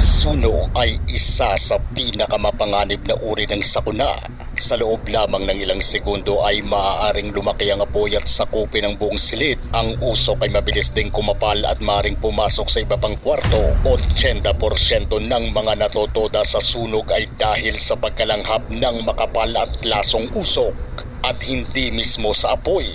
Suno ay isa sa pinakamapanganib na uri ng sakuna. Sa loob lamang ng ilang segundo ay maaaring lumaki ang apoy at sakupin ang buong silid. Ang usok ay mabilis ding kumapal at maaaring pumasok sa iba pang kwarto. 80% ng mga natotoda sa sunog ay dahil sa pagkalanghap ng makapal at lasong usok at hindi mismo sa apoy.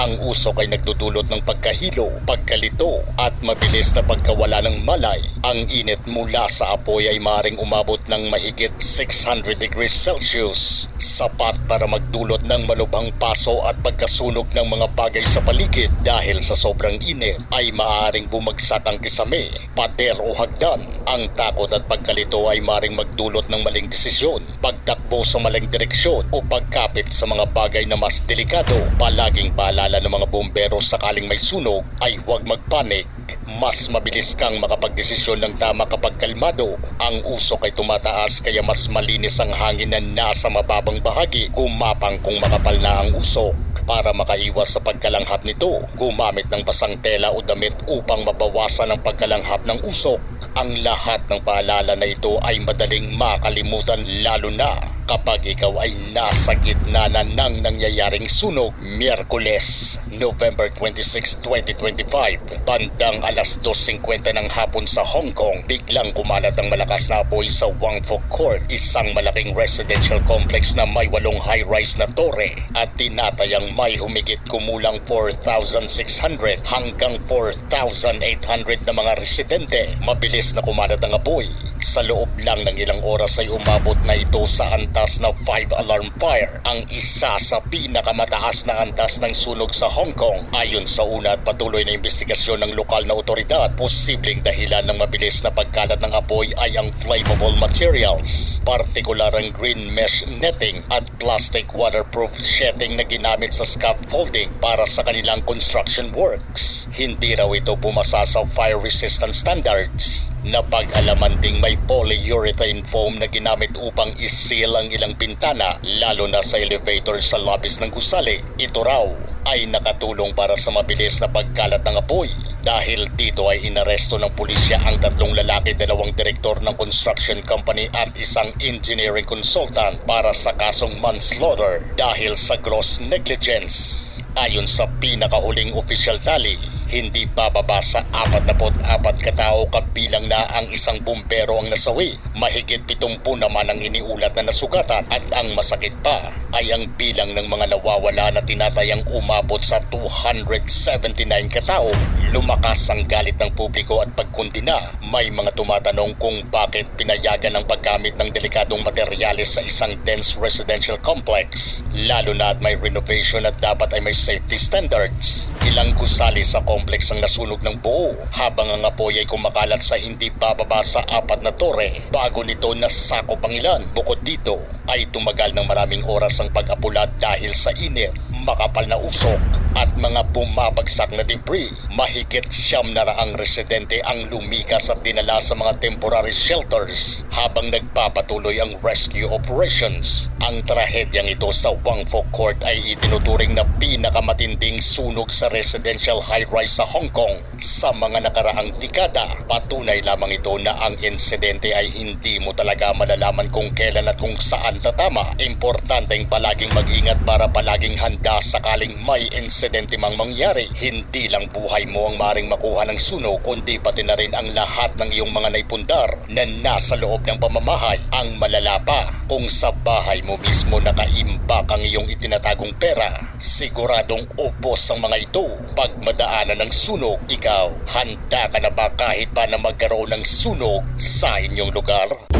Ang usok ay nagdudulot ng pagkahilo, pagkalito at mabilis na pagkawala ng malay. Ang init mula sa apoy ay maring umabot ng mahigit 600 degrees Celsius, sapat para magdulot ng malubhang paso at pagkasunog ng mga bagay sa paligid dahil sa sobrang init ay maaring bumagsak ang kisame, pader o hagdan. Ang takot at pagkalito ay maring magdulot ng maling desisyon, pagtakbo sa maling direksyon o pagkapit sa mga bagay na mas delikado. Palaging paalala ng mga bombero sakaling may sunog ay huwag magpanik. Mas mabilis kang makapagdesisyon ng tama kapag kalmado. Ang usok ay tumataas kaya mas malinis ang hangin na nasa mababang bahagi. Gumapang kung makapal na ang usok. Para makaiwas sa pagkalanghap nito, gumamit ng basang tela o damit upang mabawasan ang pagkalanghap ng usok. Ang lahat ng paalala na ito ay madaling makalimutan lalo na kapag ikaw ay nasa gitna na ng nangyayaring sunog Miyerkules, November 26, 2025, bandang alas 2.50 ng hapon sa Hong Kong, biglang kumalat ang malakas na apoy sa Wang Fo Court, isang malaking residential complex na may walong high-rise na tore at tinatayang may humigit kumulang 4,600 hanggang 4,800 na mga residente. Mabilis na kumalat ang apoy sa loob lang ng ilang oras ay umabot na ito sa antas na 5 alarm fire, ang isa sa pinakamataas na antas ng sunog sa Hong Kong. Ayon sa una at patuloy na investigasyon ng lokal na otoridad, posibleng dahilan ng mabilis na pagkalat ng apoy ay ang flammable materials, partikular ang green mesh netting at plastic waterproof sheeting na ginamit sa scaffolding para sa kanilang construction works. Hindi raw ito bumasa sa fire resistant standards. Napag-alaman ding may polyurethane foam na ginamit upang isil ang ilang bintana lalo na sa elevator sa lobbies ng gusali. Ito raw ay nakatulong para sa mabilis na pagkalat ng apoy. Dahil dito ay inaresto ng pulisya ang tatlong lalaki, dalawang direktor ng construction company at isang engineering consultant para sa kasong manslaughter dahil sa gross negligence. Ayon sa pinakahuling official tally, hindi bababa sa 44 katao kabilang na ang isang bumbero ang nasawi. Mahigit 70 naman ang iniulat na nasugatan at ang masakit pa ay ang bilang ng mga nawawala na tinatayang umabot sa 279 katao. Lumakas ang galit ng publiko at pagkundina. May mga tumatanong kung bakit pinayagan ang paggamit ng delikadong materyales sa isang dense residential complex. Lalo na at may renovation at dapat ay may safety standards. Ilang gusali sa complex ang nasunog ng buo habang ang apoy ay kumakalat sa hindi bababa sa apat na tore bago nito nasakop ang ilan. Bukod dito ay tumagal ng maraming oras ang pag-apula dahil sa init, makapal na usok at mga bumabagsak na debris. Mahigit siyam na raang residente ang lumikas at dinala sa mga temporary shelters habang nagpapatuloy ang rescue operations. Ang trahedyang ito sa Wangfo Court ay itinuturing na pinakamatinding sunog sa residential high-rise sa Hong Kong sa mga nakaraang dekada. Patunay lamang ito na ang insidente ay hindi mo talaga malalaman kung kailan at kung saan tatama. Importanteng palaging mag-ingat para palaging handa sakaling may insidente mang mangyari. Hindi lang buhay mo ang maring makuha ng sunog, kundi pati na rin ang lahat ng iyong mga naipundar na nasa loob ng pamamahay. Ang malala pa, kung sa bahay mo mismo nakaimbak ang iyong itinatagong pera, siguradong ubos ang mga ito. Pag madaanan ng sunog, ikaw, handa ka na ba kahit pa na magkaroon ng sunog sa inyong lugar?